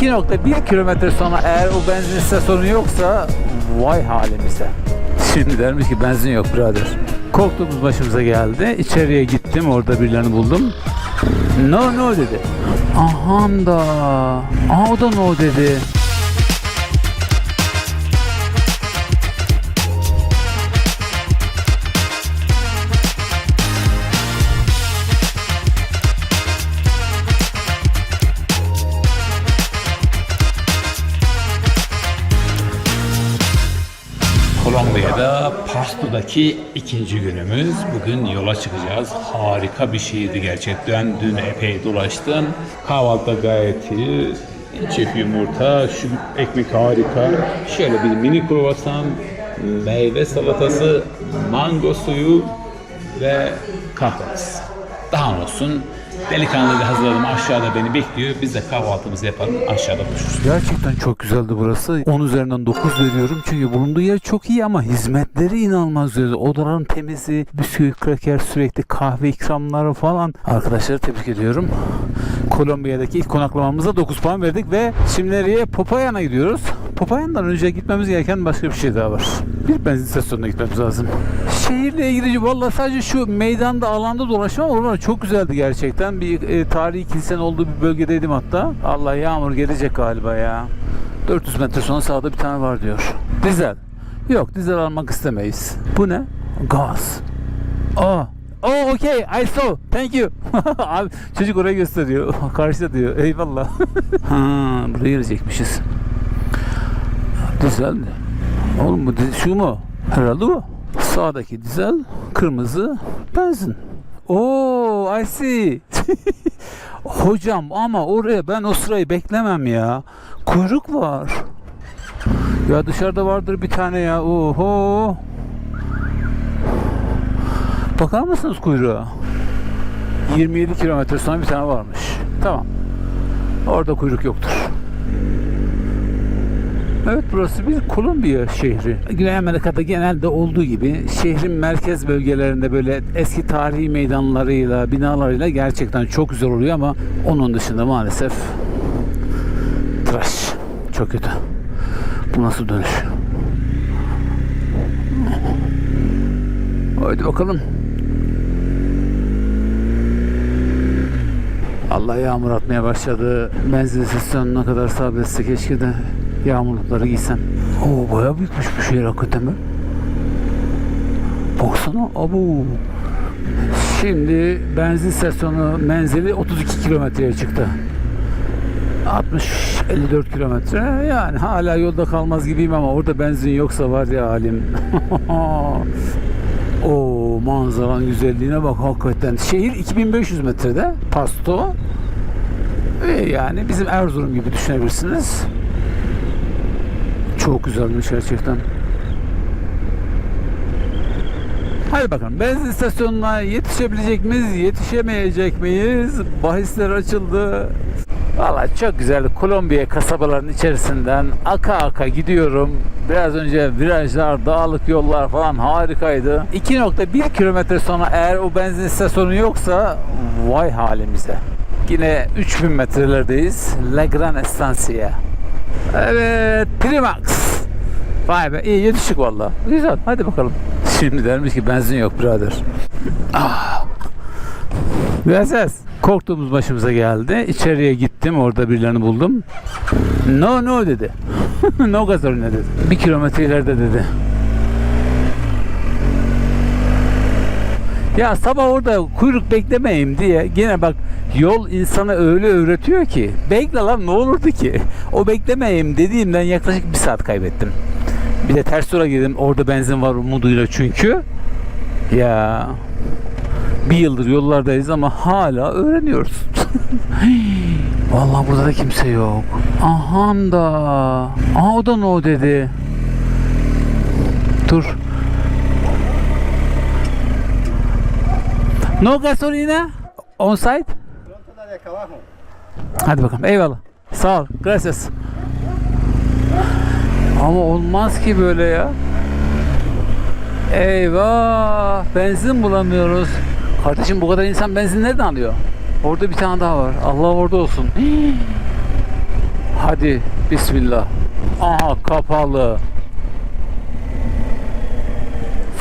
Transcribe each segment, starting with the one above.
2.1 kilometre sonra eğer o benzin istasyonu yoksa vay halimize. Şimdi dermiş ki benzin yok birader. Korktuğumuz başımıza geldi. İçeriye gittim orada birilerini buldum. No no dedi. Aha da. Aa o da no dedi. Kolombiya'da Pasto'daki ikinci günümüz. Bugün yola çıkacağız. Harika bir şehirdi gerçekten. Dün epey dolaştım. Kahvaltıda gayet iyi. Çift yumurta, şu ekmek harika. Şöyle bir mini kruvasan, meyve salatası, mango suyu ve kahvemiz. Daha olsun. Delikanlı hazırladım aşağıda beni bekliyor. Biz de kahvaltımızı yapalım aşağıda buluşuruz. Gerçekten çok güzeldi burası. 10 üzerinden 9 veriyorum. Çünkü bulunduğu yer çok iyi ama hizmetleri inanılmaz güzel. Odaların temizi, bisküvi, kraker, sürekli kahve ikramları falan. Arkadaşları tebrik ediyorum. Kolombiya'daki ilk konaklamamıza 9 puan verdik ve şimdi nereye? Popayan'a gidiyoruz. Popayan'dan önce gitmemiz gereken başka bir şey daha var. Bir benzin istasyonuna gitmemiz lazım. Şehirle ilgili valla sadece şu meydanda alanda dolaşma oralar çok güzeldi gerçekten. Bir e, tarihi kilisenin olduğu bir bölgedeydim hatta. Allah yağmur gelecek galiba ya. 400 metre sonra sağda bir tane var diyor. Dizel. Yok dizel almak istemeyiz. Bu ne? Gaz. Aa. Oh okay I saw. Thank you. Abi çocuk oraya gösteriyor. Karşıda diyor. Eyvallah. ha, buraya girecekmişiz. Dizel. Oğlum bu şu mu? Herhalde bu. Sağdaki dizel, kırmızı benzin. Oo, I see. Hocam ama oraya ben o sırayı beklemem ya. Kuyruk var. Ya dışarıda vardır bir tane ya. Oho. Bakar mısınız kuyruğa? 27 kilometre sonra bir tane varmış. Tamam. Orada kuyruk yoktur. Evet burası bir Kolombiya şehri. Güney Amerika'da genelde olduğu gibi şehrin merkez bölgelerinde böyle eski tarihi meydanlarıyla, binalarıyla gerçekten çok güzel oluyor ama onun dışında maalesef tıraş. Çok kötü. Bu nasıl dönüş? Haydi bakalım. Allah yağmur atmaya başladı. Benzin istasyonuna kadar sabretse keşke de yağmurlukları giysem. Oo bayağı büyükmüş bu şehir hakikaten be. Baksana abu. Şimdi benzin istasyonu menzili 32 kilometreye çıktı. 60-54 kilometre yani hala yolda kalmaz gibiyim ama orada benzin yoksa var ya halim. o manzaranın güzelliğine bak hakikaten. Şehir 2500 metrede Pasto. Ve yani bizim Erzurum gibi düşünebilirsiniz. Çok güzelmiş gerçekten. Hadi bakalım benzin istasyonuna yetişebilecek miyiz, yetişemeyecek miyiz? Bahisler açıldı. Valla çok güzel Kolombiya kasabalarının içerisinden aka aka gidiyorum. Biraz önce virajlar, dağlık yollar falan harikaydı. 2.1 kilometre sonra eğer o benzin istasyonu yoksa vay halimize. Yine 3000 metrelerdeyiz. La Gran Estancia. Evet, Primax. Vay be, iyi yetiştik valla. Güzel, hadi bakalım. Şimdi dermiş ki benzin yok birader. Ah. Korktuğumuz başımıza geldi. İçeriye gittim, orada birilerini buldum. No no dedi. no gasolina dedi. Bir kilometre ileride dedi. Ya sabah orada kuyruk beklemeyeyim diye gene bak yol insana öyle öğretiyor ki bekle lan ne olurdu ki o beklemeyeyim dediğimden yaklaşık bir saat kaybettim. Bir de ters yola girdim orada benzin var umuduyla çünkü ya bir yıldır yollardayız ama hala öğreniyoruz. Vallahi burada da kimse yok. Aha da. Aa o da no dedi. Dur. No gasolina on site. Hadi bakalım. Eyvallah. Sağ ol. Gracias. Ama olmaz ki böyle ya. Eyvah! Benzin bulamıyoruz. Kardeşim bu kadar insan benzin nereden alıyor? Orada bir tane daha var. Allah orada olsun. Hadi bismillah. Aha kapalı.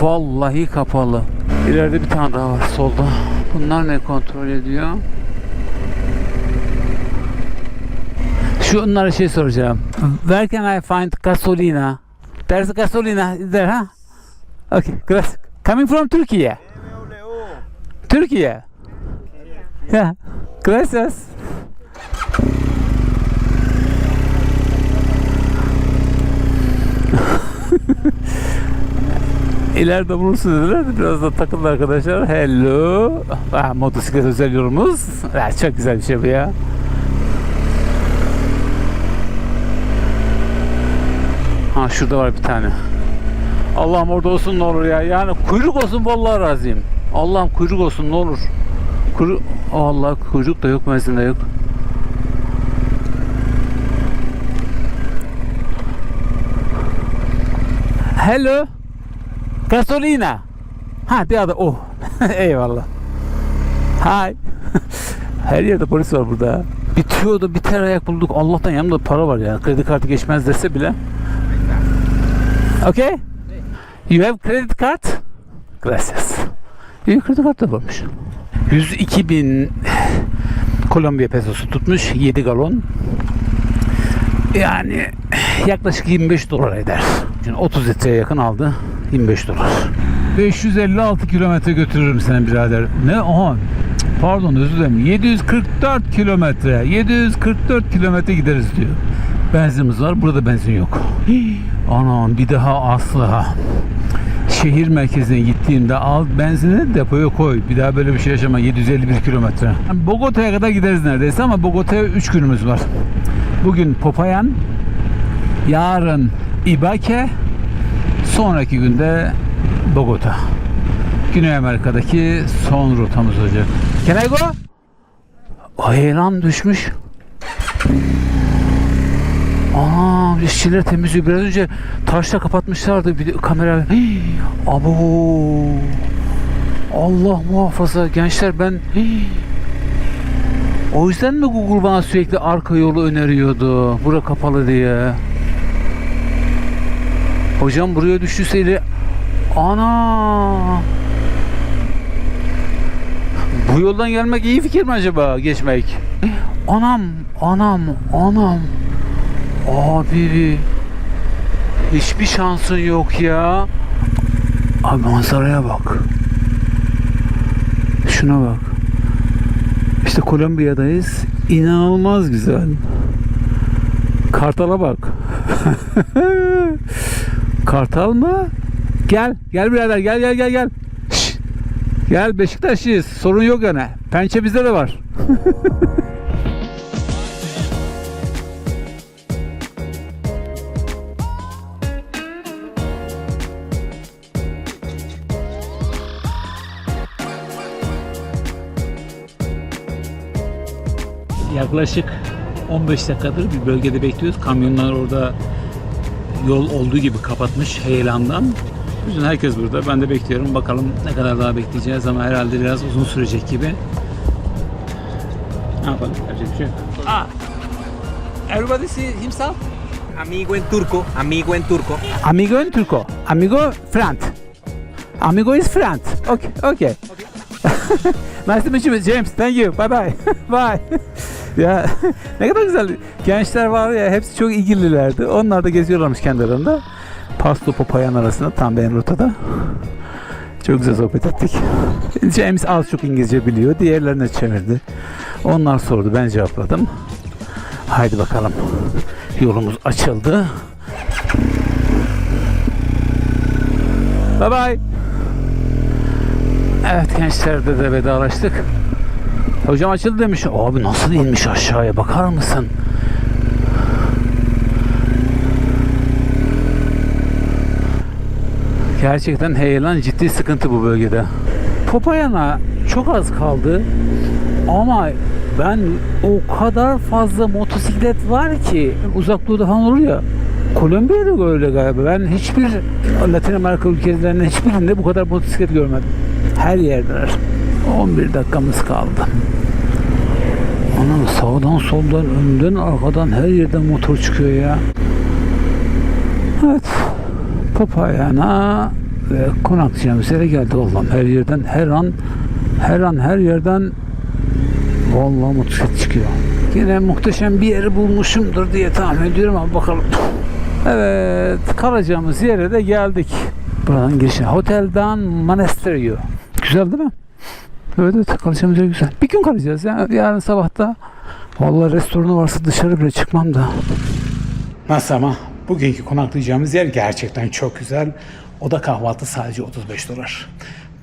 Vallahi kapalı. İleride bir tane daha var solda. Bunlar ne kontrol ediyor? Şunlara şey soracağım. Where can I find gasolina? There's gasolina is there, huh? Okay, gracias. Coming from Turkey. Turkey. Yeah. Gracias. İleride bulursun dediler. Biraz da takıldı arkadaşlar. Hello. Ah, motosiklet özel yorumumuz. Ah, çok güzel bir şey bu ya. Ha şurada var bir tane. Allah'ım orada olsun ne olur ya. Yani kuyruk olsun vallahi razıyım. Allah'ım kuyruk olsun ne olur. Kuyruk Allah kuyruk da yok menzinde yok. Hello. Gasolina. Ha the other. Oh. Eyvallah. Hi. Her yerde polis var burada. Bitiyordu, biter ayak bulduk. Allah'tan yanımda para var ya. Kredi kartı geçmez dese bile. Okay? You have credit card? Gracias. İyi kredi kartı da varmış. 102 bin Kolombiya pesosu tutmuş 7 galon. Yani yaklaşık 25 dolar eder. Şimdi 30 litreye yakın aldı. 25 dolar. 556 kilometre götürürüm seni birader. Ne? Aha. Pardon özür dilerim. 744 kilometre. 744 kilometre gideriz diyor. Benzinimiz var. Burada benzin yok. Anam bir daha asla. Şehir merkezine gittiğimde al benzini depoya koy. Bir daha böyle bir şey yaşama. 751 kilometre. Bogota'ya kadar gideriz neredeyse ama Bogota'ya 3 günümüz var. Bugün Popayan, yarın Ibaque, sonraki günde Bogota. Güney Amerika'daki son rotamız olacak. Can I go? Ay düşmüş. Aa, işçiler temizliyor. Biraz önce taşla kapatmışlardı bir kamera. Hii, abo. Allah muhafaza gençler ben o yüzden mi Google bana sürekli arka yolu öneriyordu? Bura kapalı diye. Hocam buraya düştüyseydi ana bu yoldan gelmek iyi fikir mi acaba geçmek? Anam, anam, anam. Abi hiçbir şansın yok ya. Abi manzaraya bak. Şuna bak. İşte Kolombiya'dayız. İnanılmaz güzel. Kartal'a bak. Kartal mı? Gel. Gel birader. Gel gel gel gel. Şş. Gel Beşiktaşlıyız. Sorun yok yani. Pençe bizde de var. Yaklaşık 15 dakikadır bir bölgede bekliyoruz. Kamyonlar orada yol olduğu gibi kapatmış heyelandan. Bütün herkes burada. Ben de bekliyorum. Bakalım ne kadar daha bekleyeceğiz ama herhalde biraz uzun sürecek gibi. Ne yapalım? Yapacak bir şey yok. Ah. Everybody see himself? Amigo en turco, amigo en turco. Amigo en turco. Amigo friend. Amigo is friend. Okay, okay. nice to meet you James. Thank you. Bye bye. bye. Ya ne kadar güzel. Gençler var ya hepsi çok ilgililerdi. Onlar da geziyorlarmış kendi aralarında. Pasto Popayan arasında tam benim rotada. Çok güzel sohbet ettik. James az çok İngilizce biliyor. Diğerlerine çevirdi. Onlar sordu. Ben cevapladım. Haydi bakalım. Yolumuz açıldı. Bye bye. Evet gençlerde de vedalaştık. Hocam açıldı demiş. Abi nasıl inmiş aşağıya bakar mısın? Gerçekten heyelan ciddi sıkıntı bu bölgede. Popayana çok az kaldı. Ama ben o kadar fazla motosiklet var ki uzak doğuda falan olur ya. Kolombiya'da da öyle galiba. Ben hiçbir Latin Amerika ülkelerinin hiçbirinde bu kadar motosiklet görmedim. Her yerdeler. 11 dakikamız kaldı. Anam sağdan soldan önden arkadan her yerden motor çıkıyor ya. Evet. Papayana ve konaklayacağımız yere geldi Allah'ım. Her yerden her an her an her yerden vallahi motosiklet çıkıyor. Yine muhteşem bir yeri bulmuşumdur diye tahmin ediyorum ama bakalım. Evet kalacağımız yere de geldik. Buradan girişine. Hoteldan Monasterio. Güzel değil mi? Evet yer güzel. Bir gün kalacağız ya. Yarın sabahta vallahi restoranı varsa dışarı bile çıkmam da. Nasıl ama? Bugünkü konaklayacağımız yer gerçekten çok güzel. Oda kahvaltı sadece 35 dolar.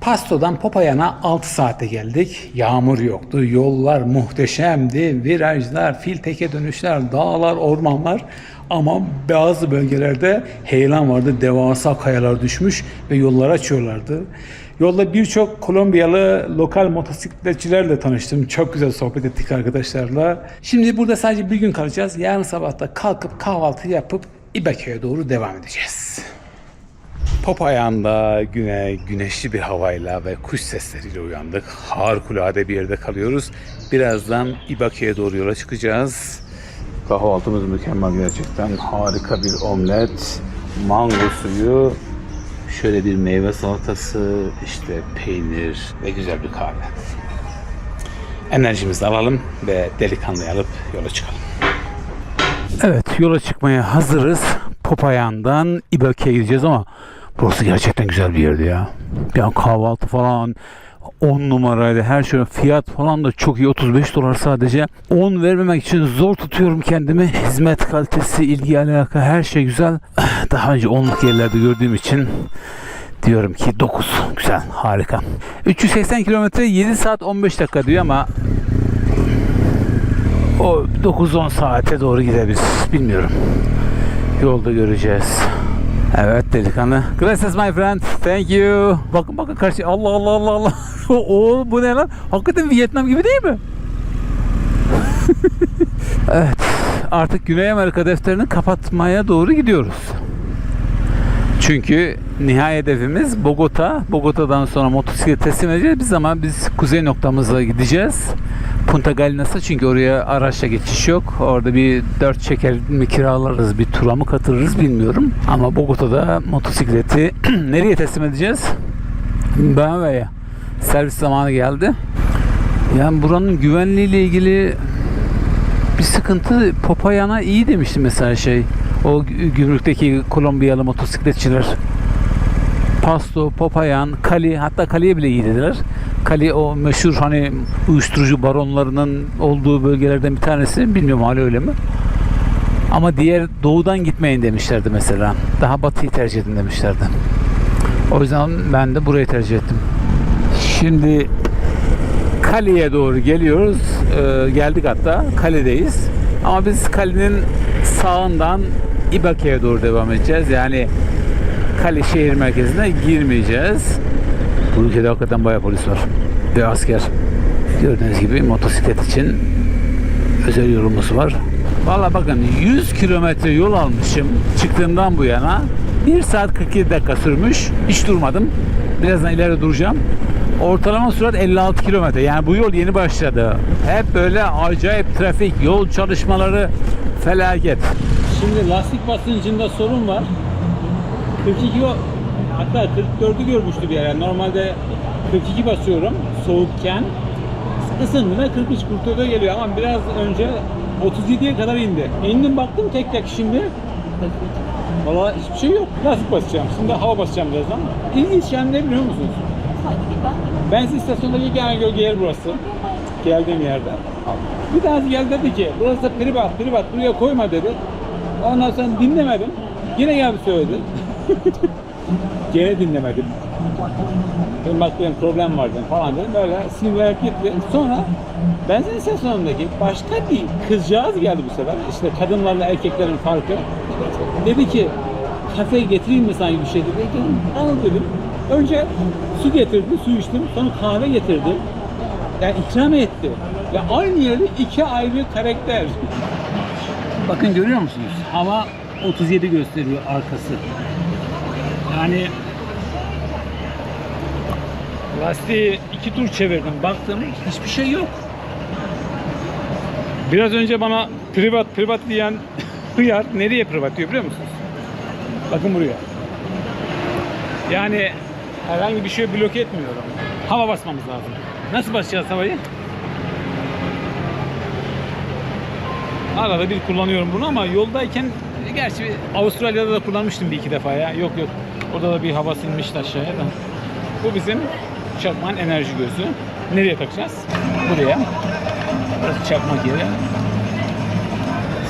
Pasto'dan Popayan'a 6 saatte geldik. Yağmur yoktu. Yollar muhteşemdi. Virajlar, fil teke dönüşler, dağlar, ormanlar. Ama bazı bölgelerde heyelan vardı. Devasa kayalar düşmüş ve yollar açıyorlardı. Yolda birçok Kolombiyalı lokal motosikletçilerle tanıştım. Çok güzel sohbet ettik arkadaşlarla. Şimdi burada sadece bir gün kalacağız. Yarın sabah da kalkıp kahvaltı yapıp İbake'ye doğru devam edeceğiz. Popayağında güne güneşli bir havayla ve kuş sesleriyle uyandık. Harikulade bir yerde kalıyoruz. Birazdan İbake'ye doğru yola çıkacağız. Kahvaltımız mükemmel gerçekten. Harika bir omlet, mango suyu, şöyle bir meyve salatası, işte peynir ve güzel bir kahve. Enerjimizi alalım ve delikanlıyı alıp yola çıkalım. Evet yola çıkmaya hazırız. Popayağı'ndan İbake'ye gideceğiz ama burası gerçekten güzel bir yerdi ya. Ya kahvaltı falan 10 numaraydı. Her şey fiyat falan da çok iyi. 35 dolar sadece. 10 vermemek için zor tutuyorum kendimi. Hizmet kalitesi, ilgi alaka her şey güzel. Daha önce 10'luk yerlerde gördüğüm için diyorum ki 9. Güzel, harika. 380 kilometre 7 saat 15 dakika diyor ama o 9-10 saate doğru gidebilir. Bilmiyorum. Yolda göreceğiz. Evet delikanlı. Gracias my friend. Thank you. Bakın bakın karşı. Allah Allah Allah Allah. o bu ne lan? Hakikaten Vietnam gibi değil mi? evet. Artık Güney Amerika defterini kapatmaya doğru gidiyoruz. Çünkü nihai hedefimiz Bogota. Bogota'dan sonra motosiklet teslim edeceğiz. Biz ama biz kuzey noktamıza gideceğiz. Punta Galinas'a çünkü oraya araçla geçiş yok. Orada bir dört çeker mi kiralarız, bir tura mı katılırız bilmiyorum. Ama Bogota'da motosikleti nereye teslim edeceğiz? BMW'ye. Servis zamanı geldi. Yani buranın güvenliğiyle ilgili bir sıkıntı Popayana iyi demişti mesela şey. O gü- gümrükteki Kolombiyalı motosikletçiler. Pasto, Popayan, Kali hatta Kali'ye bile iyi dediler. Kali o meşhur hani uyuşturucu baronlarının olduğu bölgelerden bir tanesi. Bilmiyorum hala öyle mi? Ama diğer doğudan gitmeyin demişlerdi mesela. Daha batıyı tercih edin demişlerdi. O yüzden ben de burayı tercih ettim. Şimdi Kali'ye doğru geliyoruz. Ee, geldik hatta. Kali'deyiz. Ama biz Kali'nin sağından İbake'ye doğru devam edeceğiz. Yani Kali şehir merkezine girmeyeceğiz. Bu ülkede hakikaten bayağı polis var. Ve asker. Gördüğünüz gibi motosiklet için özel yolumuz var. Valla bakın 100 kilometre yol almışım çıktığımdan bu yana. 1 saat 47 dakika sürmüş. Hiç durmadım. Birazdan ileri duracağım. Ortalama sürat 56 kilometre. Yani bu yol yeni başladı. Hep böyle acayip trafik, yol çalışmaları felaket. Şimdi lastik basıncında sorun var. 42 o- hatta 44'ü görmüştü bir ara. Normalde 42 basıyorum soğukken. Isındığında 43 44'e geliyor ama biraz önce 37'ye kadar indi. İndim baktım tek tek şimdi. Valla hiçbir şey yok. Lastik basacağım. Şimdi hava basacağım birazdan. İlginç yani ne biliyor musunuz? Benzin istasyonundaki genel gölge yer burası. Geldiğim yerde. Bir tanesi geldi dedi ki burası privat privat buraya koyma dedi. Ondan sonra dinlemedim. Yine geldi söyledi. Gene dinlemedim. Benim bak benim problem var dedim falan dedim. Böyle sinirlenip gitti. Sonra benzin istasyonundaki başka bir kızcağız geldi bu sefer. İşte kadınlarla erkeklerin farkı. Dedi ki kafe getireyim mi sana bir şey dedi. Dedim, al dedim. Önce su getirdi, su içtim. Sonra kahve getirdi. Yani ikram etti. Ya aynı yerde iki ayrı karakter. Bakın görüyor musunuz? Hava 37 gösteriyor arkası. Yani lastiği iki tur çevirdim. Baktım hiçbir şey yok. Biraz önce bana privat privat diyen hıyar nereye privat diyor biliyor musunuz? Bakın buraya. Yani herhangi bir şey bloke etmiyorum. Hava basmamız lazım. Nasıl basacağız havayı? Arada bir kullanıyorum bunu ama yoldayken gerçi Avustralya'da da kullanmıştım bir iki defa ya. Yok yok. Orada da bir hava sinmişti aşağıya da. Bu bizim çakmağın enerji gözü. Nereye takacağız? Buraya. Burası çakmak yeri.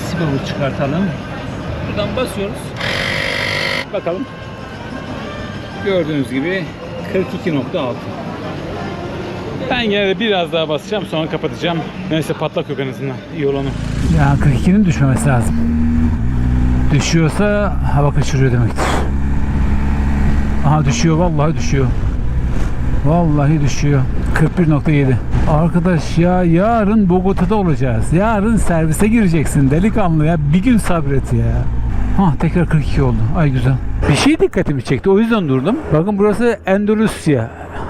Sporu çıkartalım. Buradan basıyoruz. Bakalım. Gördüğünüz gibi 42.6. Ben gene de biraz daha basacağım sonra kapatacağım. Neyse patlak yok en azından. İyi olanı. Ya 42'nin düşmemesi lazım. Düşüyorsa hava kaçırıyor demektir. Aha düşüyor vallahi düşüyor. Vallahi düşüyor. 41.7. Arkadaş ya yarın Bogota'da olacağız. Yarın servise gireceksin delikanlı ya. Bir gün sabret ya. Hah tekrar 42 oldu. Ay güzel. Bir şey dikkatimi çekti. O yüzden durdum. Bakın burası Endülüsya.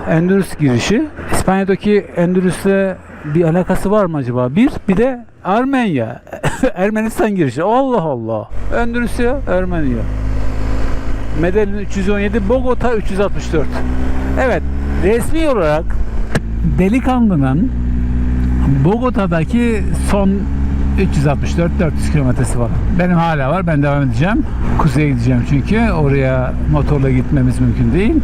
Endülüs girişi. İspanya'daki Endülüs'le bir alakası var mı acaba? Bir, bir de Armenya. Ermenistan girişi. Allah Allah. Endülüsya, Ermenya. Medellin 317, Bogota 364. Evet, resmi olarak Delikanlı'nın Bogota'daki son 364-400 kilometresi var. Benim hala var. Ben devam edeceğim. Kuzeye gideceğim çünkü. Oraya motorla gitmemiz mümkün değil.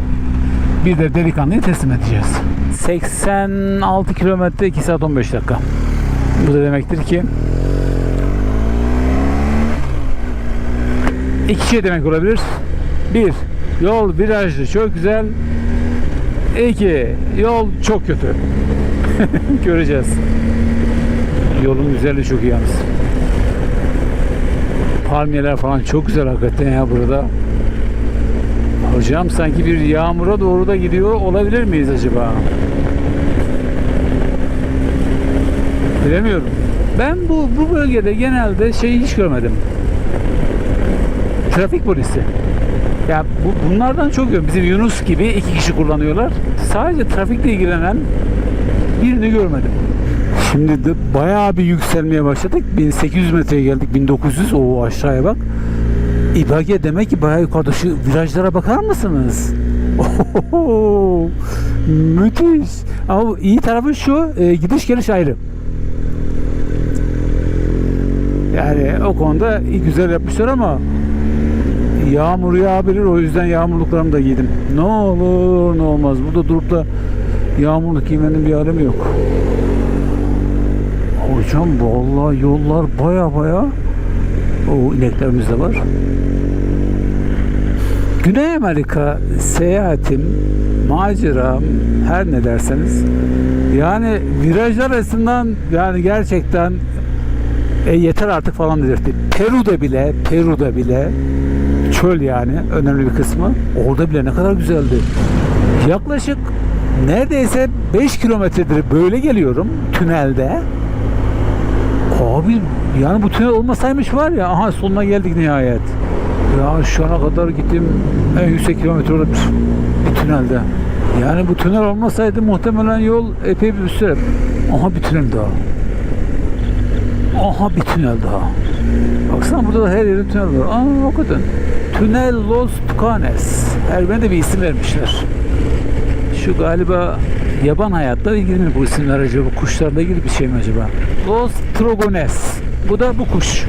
Bir de delikanlıyı teslim edeceğiz. 86 kilometre 2 saat 15 dakika. Bu da demektir ki iki şey demek olabilir. Bir, yol virajlı çok güzel. İki, yol çok kötü. Göreceğiz. Yolun güzelliği çok iyi yalnız. Palmiyeler falan çok güzel hakikaten ya burada. Hocam sanki bir yağmura doğru da gidiyor olabilir miyiz acaba? Bilemiyorum. Ben bu bu bölgede genelde şeyi hiç görmedim. Trafik polisi. Ya bu, bunlardan çok görüyorum. Bizim Yunus gibi iki kişi kullanıyorlar. Sadece trafikle ilgilenen birini görmedim. Şimdi de bayağı bir yükselmeye başladık. 1800 metreye geldik. 1900. O aşağıya bak. İbage demek ki bayağı yukarıda. Şu virajlara bakar mısınız? Müthiş. Ama iyi tarafı şu. e, gidiş geliş ayrı. Yani o konuda iyi güzel yapmışlar ama yağmur yağabilir. O yüzden yağmurluklarımı da giydim. Ne olur ne olmaz. Burada durup da yağmurluk giymenin bir alemi yok. Hocam vallahi yollar baya baya o ineklerimiz de var. Güney Amerika seyahatim, maceram, her ne derseniz yani virajlar arasından yani gerçekten e, yeter artık falan dedirtti. Peru'da bile, Peru'da bile çöl yani önemli bir kısmı. Orada bile ne kadar güzeldi. Yaklaşık neredeyse 5 kilometredir böyle geliyorum tünelde. Abi yani bu tünel olmasaymış var ya aha sonuna geldik nihayet. Ya şu ana kadar gittim en yüksek kilometre olabilir bir tünelde. Yani bu tünel olmasaydı muhtemelen yol epey bir süre. Aha bir tünel daha. Aha bir tünel daha. Baksana burada da her yerde tünel var. Aa hakikaten. Tünel Los Tucanes. Her de bir isim vermişler. Şu galiba yaban hayatla ilgili mi bu isimler acaba? Kuşlarla ilgili bir şey mi acaba? Los Trogones. Bu da bu kuş.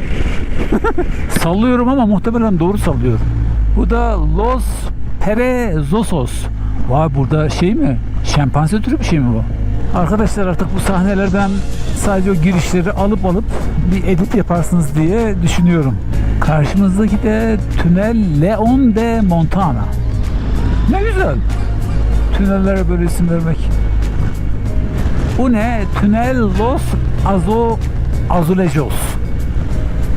Sallıyorum ama muhtemelen doğru sallıyorum. Bu da Los Perezosos. Vay burada şey mi? Şempanze türü bir şey mi bu? Arkadaşlar artık bu sahnelerden sadece o girişleri alıp alıp bir edit yaparsınız diye düşünüyorum. Karşımızdaki de Tünel Leon de Montana. Ne güzel. Tünellere böyle isim vermek. Bu ne? Tünel Los Azo Azulejos.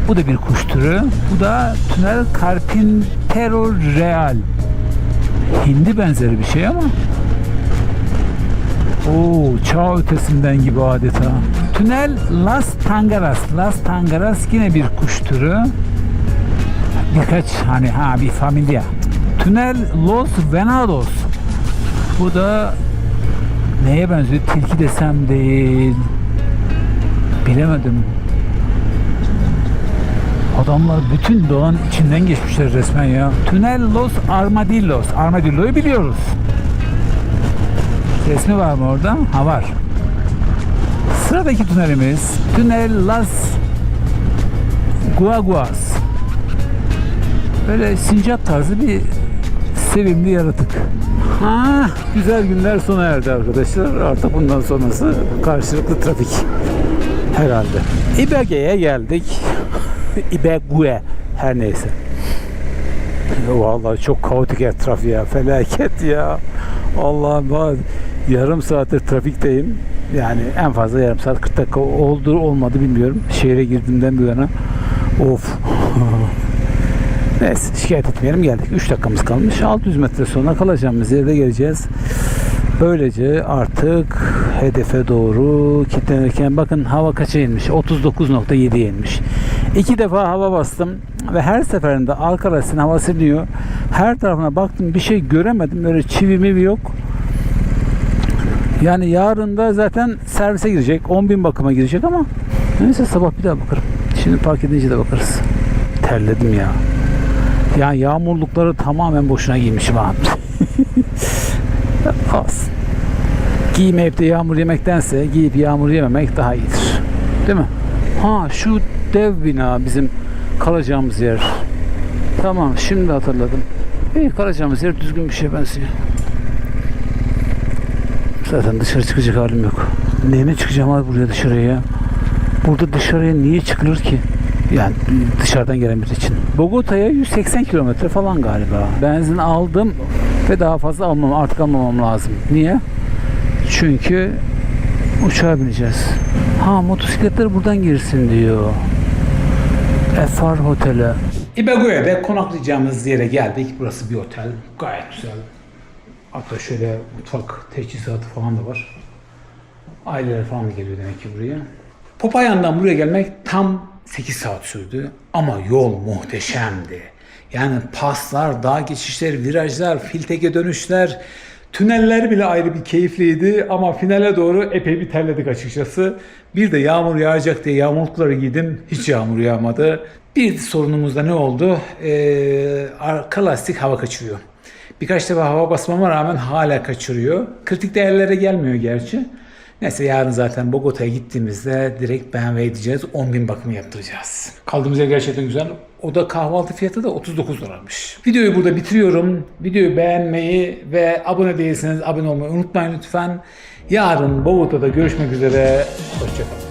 Bu da bir kuş türü. Bu da Tünel Carpintero Real. Hindi benzeri bir şey ama. Oo, çağ ötesinden gibi adeta. Tünel Las Tangaras. Las Tangaras yine bir kuş türü. Birkaç hani ha bir familya. Tünel Los Venados. Bu da neye benziyor? Tilki desem değil. Bilemedim. Adamlar bütün doğanın içinden geçmişler resmen ya. Tünel Los Armadillos. Armadillo'yu biliyoruz. Resmi var mı orada? Ha var. Sıradaki tünelimiz Tünel Las Guaguas. Böyle sincap tarzı bir sevimli yaratık. Ha, güzel günler sona erdi arkadaşlar. Artık bundan sonrası karşılıklı trafik herhalde. İbege'ye geldik. İbegue her neyse. Ya Vallahi çok kaotik etraf ya. Felaket ya. Allah'ım yarım saattir trafikteyim. Yani en fazla yarım saat 40 dakika oldu olmadı bilmiyorum. Şehre girdiğimden bu yana. Of. Neyse şikayet etmeyelim geldik. 3 dakikamız kalmış. 600 metre sonra kalacağımız yerde geleceğiz. Böylece artık hedefe doğru kilitlenirken bakın hava kaça inmiş? 39.7'ye inmiş. İki defa hava bastım ve her seferinde arka lastiğin havası iniyor. Her tarafına baktım bir şey göremedim. Böyle çivi mivi yok. Yani yarın da zaten servise girecek. 10.000 bakıma girecek ama neyse sabah bir daha bakarım. Şimdi park edince de bakarız. Terledim ya. Ya yağmurlukları tamamen boşuna giymişim ha. Az. Giymeyip de yağmur yemektense giyip yağmur yememek daha iyidir. Değil mi? Ha şu dev bina bizim kalacağımız yer. Tamam şimdi hatırladım. İyi kalacağımız yer düzgün bir şey benziyor. Zaten dışarı çıkacak halim yok. Neyine çıkacağım abi buraya dışarıya ya? Burada dışarıya niye çıkılır ki? Yani dışarıdan gelen biri için. Bogota'ya 180 kilometre falan galiba. Benzin aldım ve daha fazla almam artık almamam lazım. Niye? Çünkü uçağa bineceğiz. Ha motosikletler buradan girsin diyor. Efar Hotel'e. İbegue'de konaklayacağımız yere geldik. Burası bir otel. Gayet güzel. Hatta şöyle mutfak teçhizatı falan da var. Aileler falan da geliyor demek ki buraya. Popayan'dan buraya gelmek tam 8 saat sürdü ama yol muhteşemdi. Yani paslar, dağ geçişler, virajlar, filteke dönüşler, tüneller bile ayrı bir keyifliydi ama finale doğru epey bir terledik açıkçası. Bir de yağmur yağacak diye yağmurlukları giydim. Hiç yağmur yağmadı. Bir sorunumuz da ne oldu? Ee, arka lastik hava kaçırıyor. Birkaç defa hava basmama rağmen hala kaçırıyor. Kritik değerlere gelmiyor gerçi. Neyse yarın zaten Bogota'ya gittiğimizde direkt BMW edeceğiz. 10.000 bakımı yaptıracağız. Kaldığımız yer gerçekten güzel. O da kahvaltı fiyatı da 39 dolarmış. Videoyu burada bitiriyorum. Videoyu beğenmeyi ve abone değilseniz abone olmayı unutmayın lütfen. Yarın Bogota'da görüşmek üzere. Hoşçakalın.